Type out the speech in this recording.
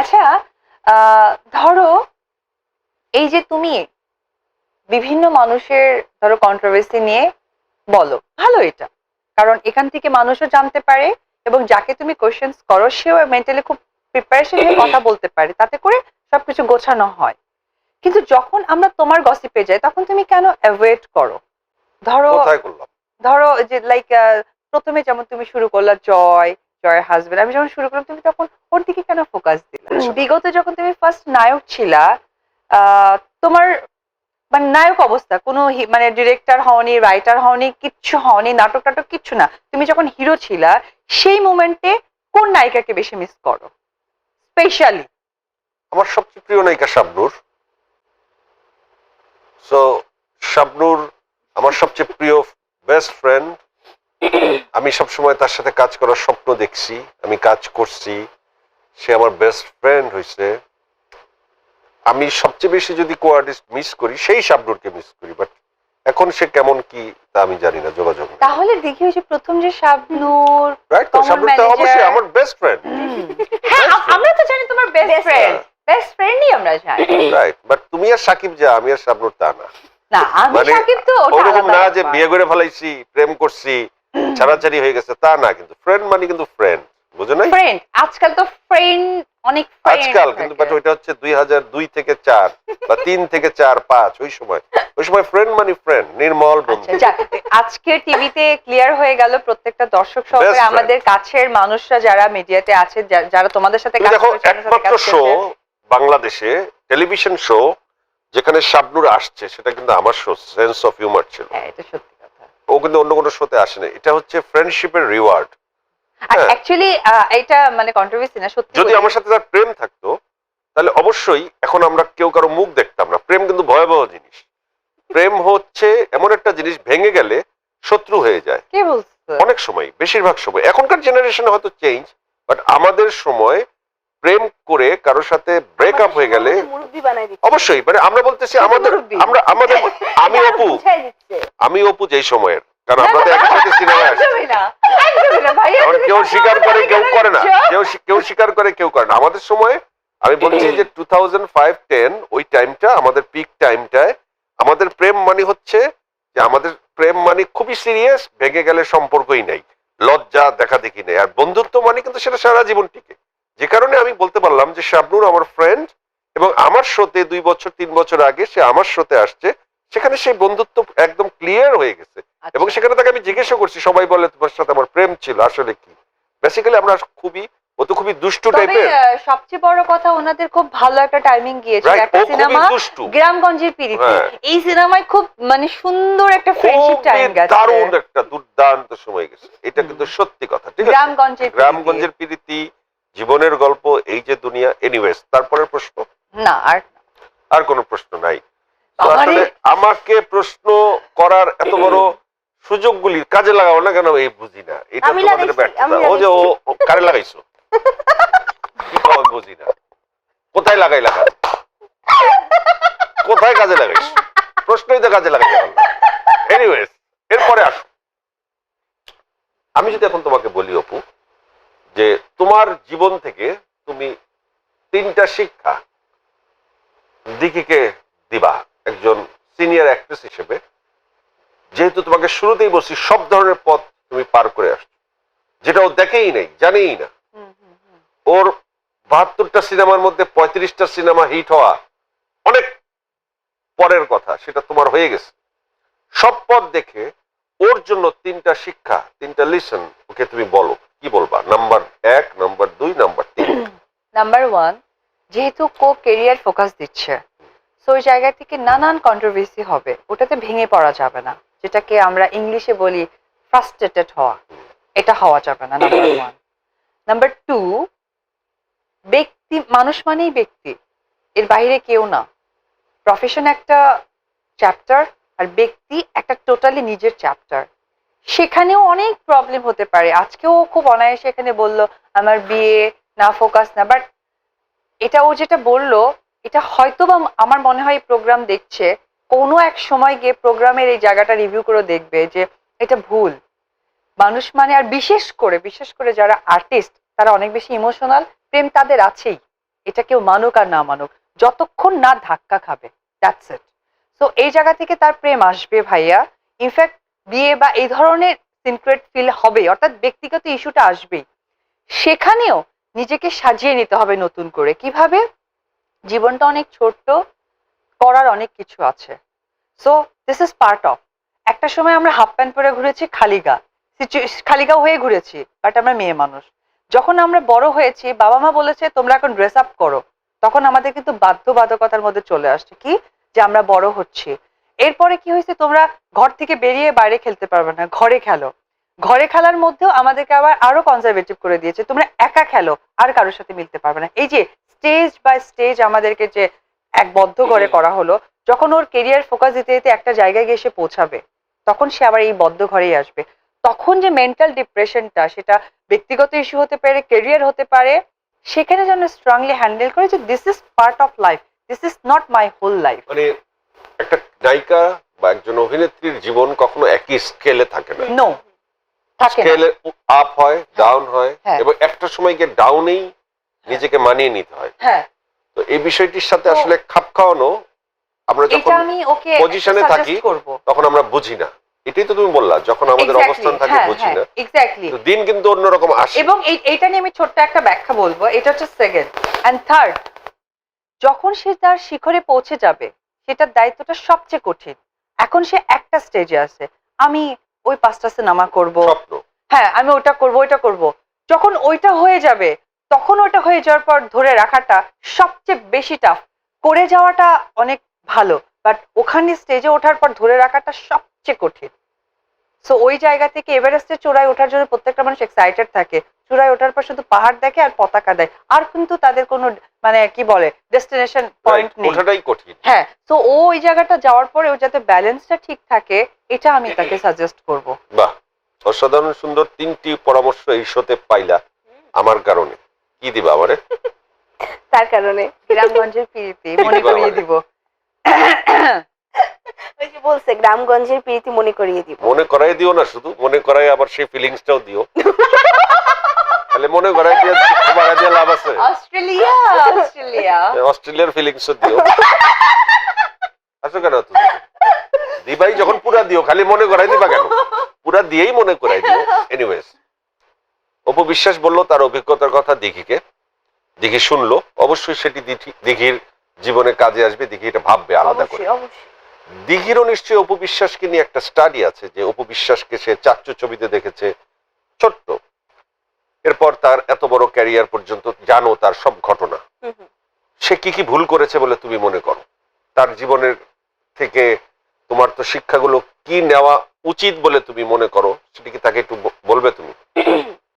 আচ্ছা ধরো এই যে তুমি বিভিন্ন মানুষের ধরো কন্ট্রোভার্সি নিয়ে বলো ভালো এটা। কারণ এখান থেকে মানুষও জানতে পারে এবং যাকে তুমি কোশ্চেন্স করো সেও মেন্টালি খুব প্রিপারেশন নিয়ে কথা বলতে পারে তাতে করে সবকিছু গোছানো হয়। কিন্তু যখন আমরা তোমার গসিপে যাই তখন তুমি কেন অ্যাভয়েড করো? ধরো ধরো যে লাইক প্রথমে যেমন তুমি শুরু করলা জয় জয়ের হাজবেন্ড আমি যখন শুরু করলাম তুমি তখন ওর দিকে কেন ফোকাস দিলা। বিগত যখন তুমি ফার্স্ট নায়ক ছিলা তোমার মানে নায়ক অবস্থা কোনো মানে ডিরেক্টর হওনি রাইটার হওনি কিচ্ছু হওনি নাটক টাটক কিচ্ছু না। তুমি যখন হিরো ছিলা সেই মোমেন্টে কোন নায়িকাকে বেশি মিস করো? স্পেশালি আমার সবচেয়ে প্রিয় নায়িকা শাবনুর। সো শাবনুর আমার সবচেয়ে প্রিয় বেস্ট ফ্রেন্ড আমি সবসময় তার সাথে কাজ করার স্বপ্ন দেখছি আমি কাজ করছি। সে আমার বেস্ট ফ্রেন্ড হয়েছে আমি সবচেয়ে বেশি যদি কো আর্টিস্ট মিস করি সেই শাবনুরকে মিস করি বাট এখন সে কেমন কি তা আমি জানি না যোগাযোগ তাহলে দেখি ওই যে প্রথম যে শাবনুর রাইট তো শাবনুর তো অবশ্যই আমার বেস্ট ফ্রেন্ড হ্যাঁ আমরা তো জানি তোমার বেস্ট ফ্রেন্ড বেস্ট ফ্রেন্ডই আমরা জানি। রাইট বাট তুমি আর সাকিব যা আমি আর শাবনুর তা না। না আমি মানে সাকিব তো ওটা না যে বিয়ে করে ফেলাইছি প্রেম করছি ছাড়াছাড়ি হয়ে গেছে তা না কিন্তু ফ্রেন্ড মানে কিন্তু ফ্রেন্ড বুঝো নাই? ফ্রেন্ড আজকাল তো ফ্রেন্ড অনেক আজকাল কিন্তু বাট। ওইটা হচ্ছে দুই হাজার দুই থেকে চার বা তিন থেকে চার পাঁচ ওই সময়। ওই সময় ফ্রেন্ড মানে ফ্রেন্ড নির্মল বন্ধু। আচ্ছা যাক আজকে টিভিতে ক্লিয়ার হয়ে গেল প্রত্যেকটা দর্শক সহকারে আমাদের কাছের মানুষরা যারা মিডিয়াতে আছে যারা তোমাদের সাথে দেখো একমাত্র শো বাংলাদেশে টেলিভিশন শো যেখানে শাবনুর আসছে সেটা কিন্তু আমার শো সেন্স অফ হিউমার ছিল। হ্যাঁ এটা সত্যি। ও কিন্তু অন্য কোনো শোতে আসে না এটা হচ্ছে ফ্রেন্ডশিপের রিওয়ার্ড। অ্যাকচুয়ালি এটা মানে কন্ট্রোভার্সি না সত্যি যদি আমার সাথে তার প্রেম থাকতো তাহলে অবশ্যই এখন আমরা কেউ কারও মুখ দেখতাম না। প্রেম কিন্তু ভয়াবহ জিনিস। প্রেম হচ্ছে এমন একটা জিনিস ভেঙে গেলে শত্রু হয়ে যায়। কে বলছো? অনেক সময় বেশিরভাগ সময়। এখনকার জেনারেশনে হয়তো চেঞ্জ বাট আমাদের সময় প্রেম করে কারোর সাথে ব্রেকআপ হয়ে গেলে অবশ্যই মানে আমরা বলতেছি আমাদের আমরা আমাদের আমি অপু। আমি অপু যেই সময়ের। কারণ আমরা তো একই সাথে সিনেমায় আসছি কেউ স্বীকার করে কেউ করে না। কেউ কেউ স্বীকার করে কেউ করে না। আমাদের সময় আমি বলছি যে টু থাউজেন্ড ফাইভ টেন ওই টাইমটা আমাদের পিক টাইমটায় আমাদের প্রেম মানে হচ্ছে যে আমাদের প্রেম মানে খুবই সিরিয়াস ভেঙে গেলে সম্পর্কই নাই। লজ্জা দেখা দেখি নেই। আর বন্ধুত্ব মানে কিন্তু সেটা সারা জীবন টিকে। যে কারণে আমি বলতে পারলাম যে শাবনুর আমার ফ্রেন্ড এবং আমার শোতে দুই বছর তিন বছর আগে সে আমার শোতে আসছে সেখানে সেই বন্ধুত্ব একদম ক্লিয়ার হয়ে গেছে। আচ্ছা। এবং সেখানে তাকে আমি জিজ্ঞাসা করছি সবাই বলে তোমার সাথে আমার প্রেম ছিল আসলে কি? বেসিক্যালি আমরা খুবই ও তো খুবই দুষ্টু টাইপের সবচেয়ে বড় কথা ওনাদের খুব ভালো একটা টাইমিং রাইট একটা সিনেমা গ্রামগঞ্জের পিড়িতে হ্যাঁ। এই সিনেমায় খুব মানে সুন্দর একটা ফ্রেন্ডশিপ টাইম গেছে। দারুণ একটা দুর্দান্ত সময় গেছে। এটা কিন্তু সত্যি কথা ঠিক আছে? গ্রামগঞ্জের। গ্রামগঞ্জের প্রীতি জীবনের গল্প এই যে দুনিয়া এনিওয়েজ তারপরের প্রশ্ন? না আর আর কোনো প্রশ্ন নাই। আসলে আমাকে প্রশ্ন করার এত বড় সুযোগগুলি কাজে লাগাও না কেন এই বুঝি না। এটা তোমাদের ব্যর্থতা। ও যে ও কারে লাগাইছো? কি বুঝি না। কোথায় লাগাই লাগা কোথায় কাজে লাগাইছো? প্রশ্নই তো কাজে লাগাইতে পারলাম এনিওয়েজ এরপরে আসো। আমি যদি এখন তোমাকে বলি অপু যে তোমার জীবন থেকে তুমি তিনটা শিক্ষা দিকিকে দিবা একজন সিনিয়র অ্যাক্ট্রেস হিসেবে। যেহেতু তোমাকে শুরুতেই বলছি সব ধরনের পথ তুমি পার করে আসছো। যেটা ও দেখেই নেই জানেই না। ওর বাহাত্তরটা সিনেমার মধ্যে পঁয়ত্রিশটা সিনেমা হিট হওয়া অনেক পরের কথা সেটা তোমার হয়ে গেছে। সব পথ দেখে ওর জন্য তিনটা শিক্ষা তিনটা লিসন ওকে তুমি বলো। কি বলবা? নাম্বার এক নাম্বার দুই নাম্বার তিন। নাম্বার ওয়ান যেহেতু কো কেরিয়ার ফোকাস দিচ্ছে সো ওই জায়গা থেকে নানান কন্ট্রোভার্সি হবে ওটাতে ভেঙে পড়া যাবে না যেটাকে আমরা ইংলিশে বলি ফ্রাস্ট্রেটেড হওয়া এটা হওয়া যাবে না নাম্বার ওয়ান নাম্বার টু ব্যক্তি মানুষ মানেই ব্যক্তি এর বাইরে কেউ না। প্রফেশন একটা চ্যাপ্টার আর ব্যক্তি একটা টোটালি নিজের চ্যাপ্টার সেখানেও অনেক প্রবলেম হতে পারে। আজকেও খুব অনায়াসে এখানে বলল, আমার বিয়ে, না ফোকাস না। বাট এটা ও যেটা বলল, এটা হয়তো বা আমার মনে হয় প্রোগ্রাম দেখছে, কোনো এক সময় গিয়ে প্রোগ্রামের এই জায়গাটা রিভিউ করে দেখবে যে এটা ভুল। মানুষ মানে আর বিশেষ করে বিশেষ করে যারা আর্টিস্ট তারা অনেক বেশি ইমোশনাল প্রেম তাদের আছেই। এটা কেউ মানুক আর না মানুক, যতক্ষণ না ধাক্কা খাবে দ্যাটস ইট তো এই জায়গা থেকে তার প্রেম আসবে ভাইয়া। ইনফ্যাক্ট বিয়ে বা এই ধরনের সিনক্রেট ফিল হবে, অর্থাৎ ব্যক্তিগত ইস্যুটা আসবেই। সেখানেও নিজেকে সাজিয়ে নিতে হবে নতুন করে। কীভাবে? জীবনটা অনেক ছোট্ট, করার অনেক কিছু আছে। So this is part of একটা সময় আমরা হাফ প্যান্ট পরে ঘুরেছি, খালি গা। সিচু- হয়ে ঘুরেছি বাট আমরা মেয়ে মানুষ। যখন আমরা বড় হয়েছি, বাবা মা বলেছে, তোমরা এখন ড্রেস আপ করো। তখন আমাদের কিন্তু বাধ্যবাধকতার মধ্যে চলে আসছে। কি? যে আমরা বড় হচ্ছি। এরপরে কি হয়েছে? তোমরা ঘর থেকে বেরিয়ে বাইরে খেলতে পারবে না। ঘরে খেলো। ঘরে খেলার মধ্যেও আমাদেরকে আবার আরও কনজারভেটিভ করে দিয়েছে। তোমরা একা খেলো আর কারোর সাথে মিলতে পারবে না। এই যে স্টেজ বাই স্টেজ আমাদেরকে যে এক বদ্ধ ঘরে করা হলো যখন ওর কেরিয়ার ফোকাস দিতে দিতে একটা জায়গায় গিয়ে সে পৌঁছাবে তখন সে আবার এই বদ্ধ ঘরেই আসবে। তখন যে মেন্টাল ডিপ্রেশনটা সেটা ব্যক্তিগত ইস্যু হতে পারে কেরিয়ার হতে পারে সেখানে যেন স্ট্রংলি হ্যান্ডেল করে যে this is part of life this is not my whole life মানে একটা নায়িকা বা একজন অভিনেত্রীর জীবন কখনো একই স্কেলে থাকে না। নো। স্কেলে আপ হয় ডাউন হয় হ্যাঁ। এবং একটা সময় গিয়ে ডাউনেই নিজেকে মানিয়ে নিতে হয়। হ্যাঁ। তো এই বিষয়টির সাথে আসলে খাপ খাওয়ানো আমরা এটা যখন পজিশনে থাকি, তখন আমরা বুঝি না। এটাই তো তুমি বললা যখন আমাদের অবস্থান থাকে বুঝি না। এক্স্যাক্টলি দিন কিন্তু অন্যরকম আসে। এবং এইটা নিয়ে আমি ছোট্ট একটা ব্যাখ্যা বলব এটা হচ্ছে সেকেন্ড অ্যান্ড থার্ড যখন সে তার শিখরে পৌঁছে যাবে সেটার দায়িত্বটা সবচেয়ে কঠিন। এখন সে একটা স্টেজে আছে। আমি ওই পাঁচটা সিনেমা করব। হ্যাঁ আমি ওটা করব ওইটা করব। যখন ওইটা হয়ে যাবে তখন ওইটা হয়ে যাওয়ার পর ধরে রাখাটা সবচেয়ে বেশি টাফ করে যাওয়াটা অনেক ভালো বাট ওখানে স্টেজে ওঠার পর ধরে রাখাটা সবচেয়ে কঠিন। সো ওই জায়গা থেকে এভারেস্টে চূড়ায় ওঠার জন্য প্রত্যেকটা মানুষ এক্সাইটেড থাকে। চূড়ায় ওঠার পর শুধু পাহাড় দেখে আর পতাকা দেয়। আর কিন্তু তাদের কোনো মানে কি বলে ডেস্টিনেশন পয়েন্ট নেই। ওঠাটাই কঠিন। হ্যাঁ তো ও ওই জায়গাটা যাওয়ার পরে ও যাতে ব্যালেন্সটা ঠিক থাকে এটা আমি তাকে সাজেস্ট করব। বাহ অসাধারণ সুন্দর তিনটি পরামর্শ এই শোতে পাইলা আমার কারণে। কি দিবা আমারে? তার কারণে গ্রামগঞ্জের পিড়িতে মনে করিয়ে দিব। ওই যে বলছে গ্রামগঞ্জের প্রীতি মনে করিয়ে দিব। মনে করাই দিও না শুধু মনে করাই আবার সেই ফিলিংসটাও দিও। তাহলে মনে করাই দিয়ে দিয়ে লাভ আছে। Australia Australia. অস্ট্রেলিয়ার ফিলিংসও দিও। আসো কেন তুমি দিবাই যখন পুরা দিও খালি মনে করাই দিবা কেন? পুরা দিয়েই মনে করাই দিও। এনিওয়েজ অপু বিশ্বাস বলল তার অভিজ্ঞতার কথা দিঘিকে। দিঘি শুনলো অবশ্যই সেটি দিঘির জীবনে কাজে আসবে দিঘি এটা ভাববে আলাদা করে। দিঘিরও নিশ্চয়ই অপু বিশ্বাসকে নিয়ে একটা স্টাডি আছে যে অপু বিশ্বাসকে সে চাচ্চু ছবিতে দেখেছে। ছোট্ট। এরপর তার এত বড় ক্যারিয়ার পর্যন্ত জানো তার সব ঘটনা। সে কি কি ভুল করেছে বলে তুমি মনে করো? তার জীবনের থেকে তোমার তো শিক্ষাগুলো কি নেওয়া উচিত বলে তুমি মনে করো? সেটি কি তাকে একটু বলবে তুমি?